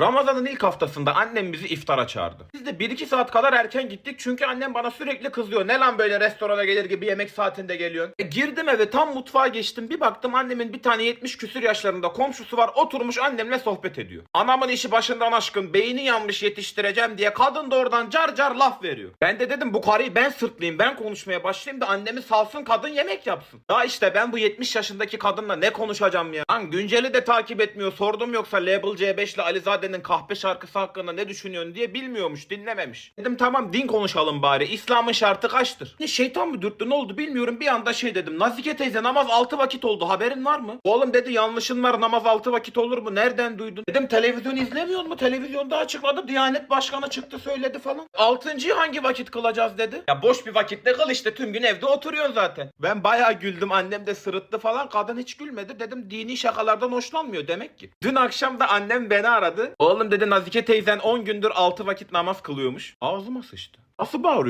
Ramazan'ın ilk haftasında annem bizi iftara çağırdı. Biz de 1-2 saat kadar erken gittik çünkü annem bana sürekli kızıyor. Ne lan böyle restorana gelir gibi yemek saatinde geliyorsun. E, girdim eve tam mutfağa geçtim. Bir baktım annemin bir tane 70 küsür yaşlarında komşusu var oturmuş annemle sohbet ediyor. Anamın işi başından aşkın beyni yanmış yetiştireceğim diye kadın da oradan car car laf veriyor. Ben de dedim bu karıyı ben sırtlayayım ben konuşmaya başlayayım da annemi salsın kadın yemek yapsın. Daha işte ben bu 70 yaşındaki kadınla ne konuşacağım ya. Lan günceli de takip etmiyor sordum yoksa Label C5 ile Alizade'nin kahpe şarkısı hakkında ne düşünüyorsun diye bilmiyormuş dinlememiş. Dedim tamam din konuşalım bari İslam'ın şartı kaçtır? Ne şeytan mı dürttü ne oldu bilmiyorum bir anda şey dedim. Nazike teyze namaz 6 vakit oldu haberin var mı? Oğlum dedi yanlışın var namaz 6 vakit olur mu? Nereden duydun? Dedim televizyon izlemiyor mu? Televizyonda açıkladı. Diyanet Başkanı çıktı söyledi falan. Altıncıyı hangi vakit kılacağız dedi. Ya boş bir vakitte kıl işte tüm gün evde oturuyorsun zaten. Ben bayağı güldüm annem de sırıttı falan. Kadın hiç gülmedi. Dedim dini şakalardan hoşlanmıyor demek ki. Dün akşam da annem beni aradı. Oğlum dedi Nazike teyzen 10 gündür 6 vakit namaz kılıyormuş. Ağzıma sıçtı. Nasıl bağırıyor